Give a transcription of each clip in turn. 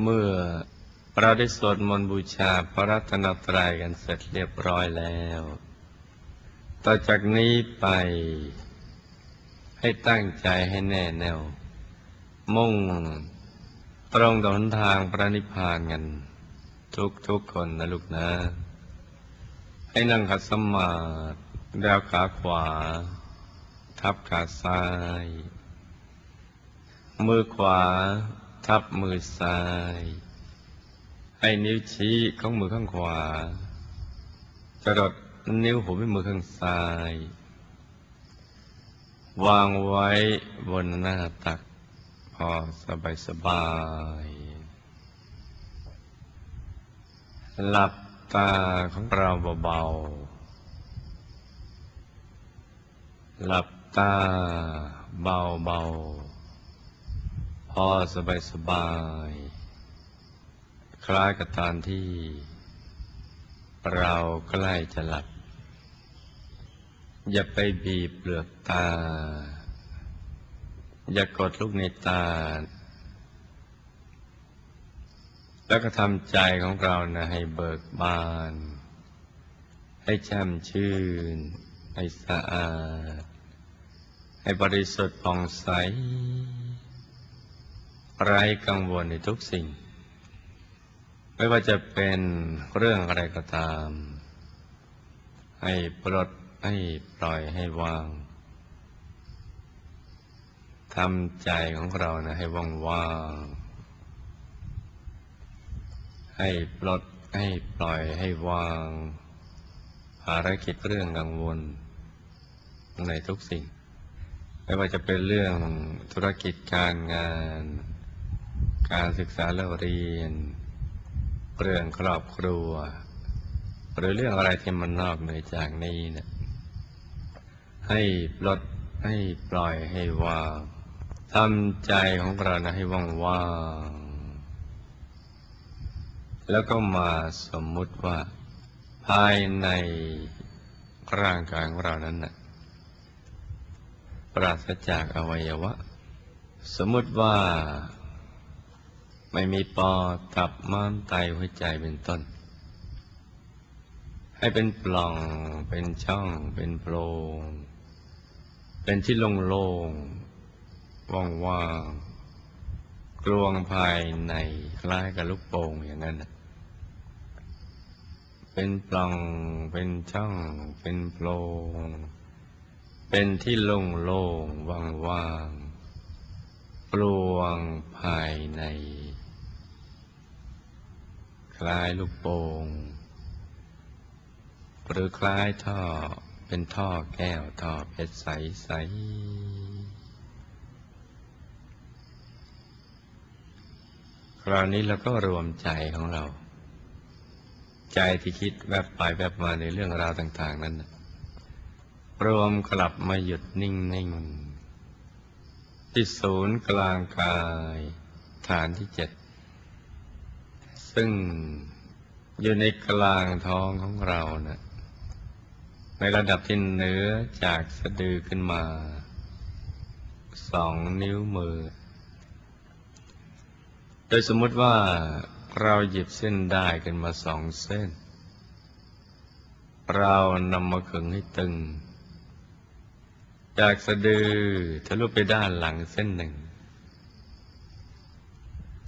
เมื่อเราได้สวดมนต์บูชาพระรัตนตรัยกันเสร็จเรียบร้อยแล้ว ต่อจากนี้ไป ให้ตั้งใจให้แน่แน่ว มุ่งตรงต่อหนทางพระนิพพานกัน ทุกทุกคนนะลูกนะ ให้นั่งขัดสมาธิดาวขาขวา ทับขาซ้าย มือขวา ทับมือซ้าย ให้นิ้วชี้ของมือข้างขวา จรดนิ้วหัวแม่มือข้างซ้าย วางไว้บนหน้าตัก พอสบายสบาย หลับตาของเราเบาๆ หลับตาเบาๆ พอสบายสบาย คล้ายกับตอนที่ เราใกล้จะหลับ อย่าไปบีบเปลือกตา อย่ากดลูกในตา แล้วก็ทำใจของเรานะให้เบิกบาน ให้แช่มชื่น ให้สะอาด ให้บริสุทธิ์ผ่องใส ไร้กังวลในทุกสิ่ง ไม่ว่าจะเป็นเรื่องอะไรก็ตาม ให้ปลดให้ปล่อยให้วางทำใจของเรานะให้ว่างว่างให้ปลดให้ปล่อยให้วางภารกิจเรื่องกังวล ในทุกสิ่ง ไม่ว่าจะเป็นเรื่องธุรกิจการงาน การศึกษาเล่าเรียน เรื่องครอบครัว หรือเรื่องอะไรที่มันนอกเหนือจากนี้เนะให้ปลดให้ปล่อยให้วางทำใจของเรานะให้ว่างว่างแล้วก็มาสมมุติว่า ภายในร่างกายของเรานั้นนะปราศจากอวัยวะ สมมุติว่า ไม่มีปอดตับม้ามไตหัวใจเป็นต้น ให้เป็นปล่องเป็นช่อง เป็นโพรงเป็นที่โล่งๆว่างๆกลวงภายในคล้ายกับลูกโป่งอย่างนั้นเป็นปล่องเป็นช่อง เป็นโพรงเป็นที่โล่งๆว่างๆกลวงภายใน ล้ายลูกโป่งหรือคล้ายท่อเป็นท่อแก้วท่อเพชรใสใสคราวนี้เราก็รวมใจของเรา ใจที่คิดแวบไปแวบมาในเรื่องราวต่าง ๆ นั้น รวมกลับมาหยุดนิ่งๆที่ศูนย์กลางกาย ฐานที่เจ็ด ซึ่งอยู่ในกลางท้องของเรานะ่ะในระดับที่เหนือจากสะดือขึ้นมา สองนิ้วมือ โดยสมมติว่าเราหยิบเส้นได้กันมาสองเส้น เรานำมาขึงให้ตึง จากสะดือทะลุไปด้านหลังเส้นหนึ่ง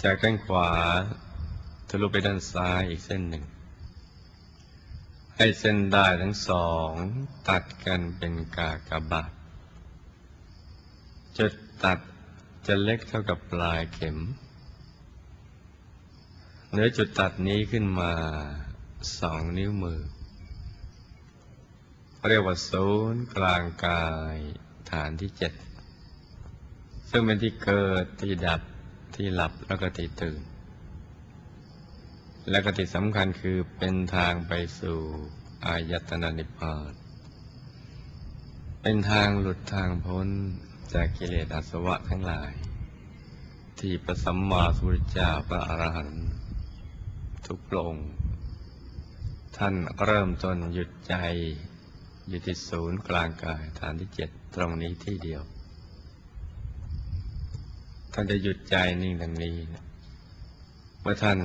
จากด้านขวาะลุไปด้านซ้ายอีกเส้นหนึ่ง ให้เส้นได้ทั้งสอง ตัดกันเป็นกากบาทจุดตัดจะเล็กเท่ากับปลายเข็มเนื้อจุดตัดนี้ขึ้นมาสองนิ้วมือ เรียกว่าศูนย์กลางกายฐานที่เจ็ดซึ่งเป็นที่เกิดที่ดับที่หลับแล้วก็ที่ตื่น และกติสำคัญคือเป็นทางไปสู่อายตนะนิพพาน เป็นทางหลุดทางพ้นจากกิเลสอาสวะทั้งหลาย ที่พระสัมมาสัมพุทธเจ้าพระอรหันต์ทุกพระองท่านเริ่มต้นหยุดใจอยู่ที่ศูนย์กลางกายฐานที่เจ็ดตรงนี้ที่เดียว ท่านจะหยุดใจนิ่งดังนี้เมื่อท่าน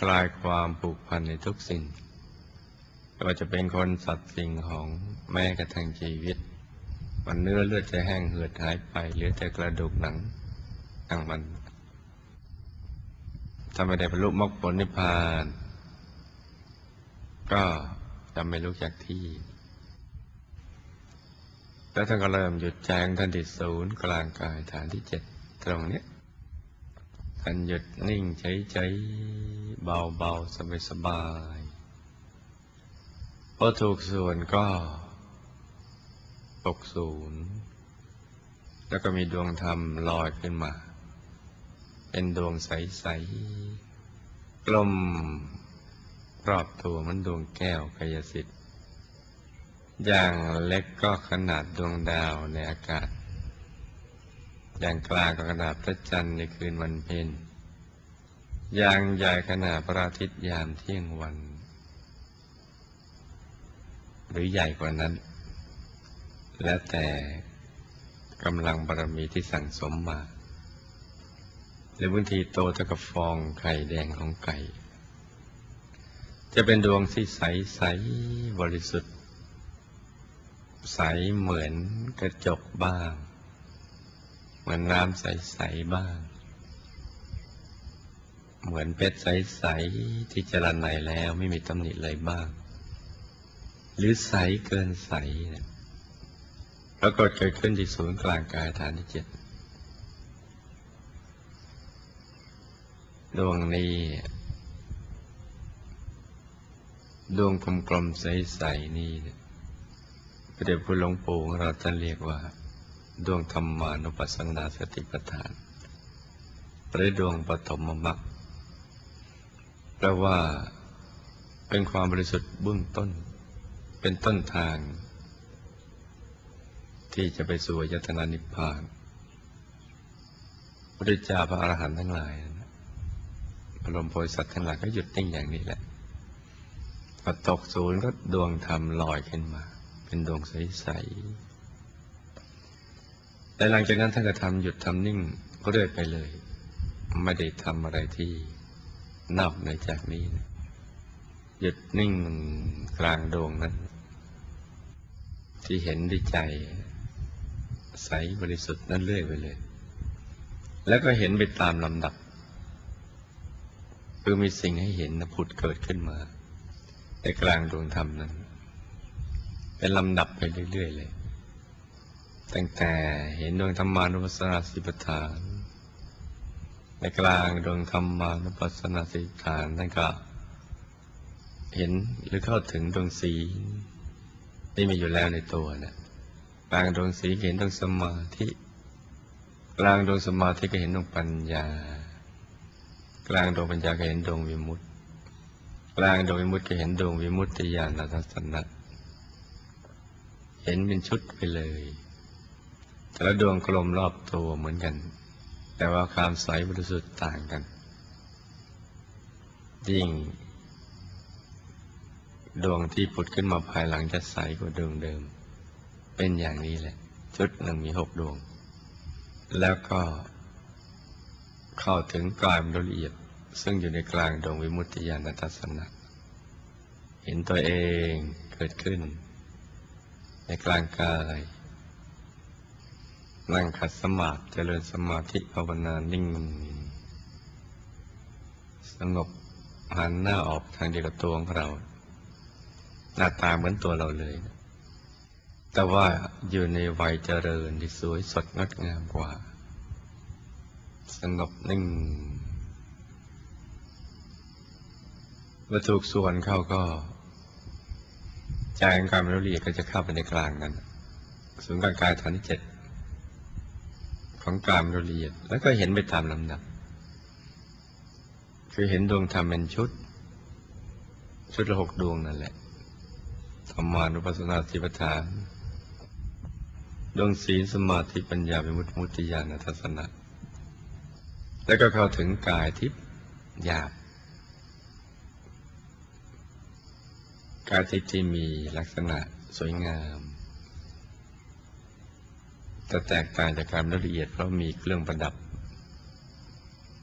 คลายความผูกพันในทุกสิ่งไม่ว่าจะเป็นคนสัตว์สิ่งของแม้กระทั่งชีวิต มันเนื้อเลือดจะแห้งเหือดหายไปเหลือแต่กระดูกหนังทั้งมันถ้าไม่ได้บรรลุมรรคผลนิพพาน ก็จะไม่ลุกจากที่ แล้วท่านก็เริ่มหยุดใจงท่านที่ศูนย์กลางกายฐานที่เจ็ดตรงนี้ ท่านหยุดนิ่งเฉยๆเบาๆ สบายๆพอถูกส่วนก็ ตกศูนย์ แล้วก็มีดวงธรรมลอยขึ้นมา เป็นดวงใส ๆ กลมรอบตัวมันดวงแก้วกายสิทธิ์ อย่างเล็กก็ขนาดดวงดาวในอากาศ อย่างกลางก็ขนาดพระจันทร์ในคืนวันเพ็ญอย่างใหญ่ขนาดพระอาทิตย์ยามเที่ยงวัน หรือใหญ่กว่านั้น แล้วแต่กำลังบารมีที่สั่งสมมาหรือบางทีโตเท่ากับฟองไข่แดงของไก่ จะเป็นดวงที่ใสใสบริสุทธิ์ ใสเหมือนกระจกบ้าง เหมือนน้ำใสใสบ้าง เหมือนเป็ดใสใสที่จรนัยแล้วไม่มีตำหนิเลยบ้าง หรือใสเกินใสนะปรากฏเกิดขึ้นที่ศูนย์กลางกายฐานที่เจ็ดดวงนี้ดวงกลมๆใส ๆ นี่พระเดชพระหลวงปู่ของเราท่านเรียกว่า ดวงธรรมานุปัสสนาสติปัฏฐาน หรือดวงปฐมมรรคแปลว่า เป็นความบริสุทธิ์เบื้องต้น เป็นต้นทาง ที่จะไปสู่ยตนานิพพานพระเจ้าพระอรหันต์ทั้งหลายพระลมโพธิสัตว์ทั้งหลายก็หยุดนิ่งอย่างนี้แหละพอตกศูนย์ก็ดวงธรรมลอยขึ้นมา เป็นดวงใสๆ แต่หลังจากนั้นท่านก็ทำหยุดทำนิ่งก็เรื่อยไปเลย ไม่ได้ทำอะไรที่นอกในจากนี้นะหยุดนิ่งกลางดวงนั้น ที่เห็นด้วยใจ ใสบริสุทธิ์นั่นเรื่อยไปเลย แล้วก็เห็นไปตามลำดับคือมีสิ่งให้เห็นนะผุดเกิดขึ้นมาในกลางดวงธรรมนั้น เป็นลำดับไปเรื่อยๆเลย ตั้งแต่เห็นดวงธรรมานุปัสสนาสิปทานในกลางดวงธรรมานุปัสสนาสิปทานนั่นก็เห็นหรือเข้าถึงดวงสีที่มีอยู่แล้วในตัวนะกลางดวงสีเห็นดวงสมาธิ กลางดวงสมาธิก็เห็นดวงปัญญา กลางดวงปัญญาก็เห็นดวงวิมุตติ กลางดวงวิมุตติก็เห็นดวงวิมุตติญาณทัศนะเห็นเป็นชุดไปเลย แต่ละดวงกลมรอบตัวเหมือนกัน แต่ว่าความใสบริสุทธิ์ต่างกัน ยิ่ง ดวงที่ผุดขึ้นมาภายหลังจะใสกว่าดวงเดิม เป็นอย่างนี้แหละ ชุดหนึ่งมีหกดวง แล้วก็ เข้าถึงกลายละเอียด ซึ่งอยู่ในกลางดวงวิมุตติญาณทัศนะเห็นตัวเองเกิดขึ้น ในกลางกาย นั่งขัดสมาธิเจริญสมาธิภาวนานิ่ง สงบหันหน้าออกทางเดียวกับตัวของเรา หน้าตาเหมือนตัวเราเลย แต่ว่าอยู่ในวัยเจริญที่สวยสดงดงามกว่า สงบนิ่งเมื่อถูกส่วนเข้าก็ใจของการละเอียดก็จะเข้าไปในกลางนั้นศูนย์กลางกายฐานที่เจ็ด ของกลางละเอียด แล้วก็เห็นไปตามลำดับ คือเห็นดวงธรรมเป็นชุด ชุดละหกดวงนั่นแหละธรรมานุปัสสนาสิปทานดวงศีลสมาธิปัญญาเป็นมุตมุติญาณทัศนะแล้วก็เข้าถึงกายทิพย์หยาบกายทิพย์ที่มีลักษณะสวยงาม แต่แตกต่างจากการละเอียดเพราะมีเครื่องประดับ